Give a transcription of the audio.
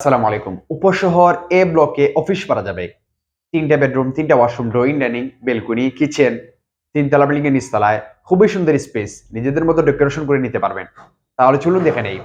আসসালামু আলাইকুম। উপশহর এ ব্লকে অফিস করা যাবে। তিনটা বেডরুম, তিনটা washroom, drawing, dining, balcony, kitchen, তিনতলা বিল্ডিং এর নিচতলায়। খুবই সুন্দর স্পেস। নিজেদের মতো ডেকোরেশন করে নিতে পারবেন। তাহলে চলুন দেখে নেই।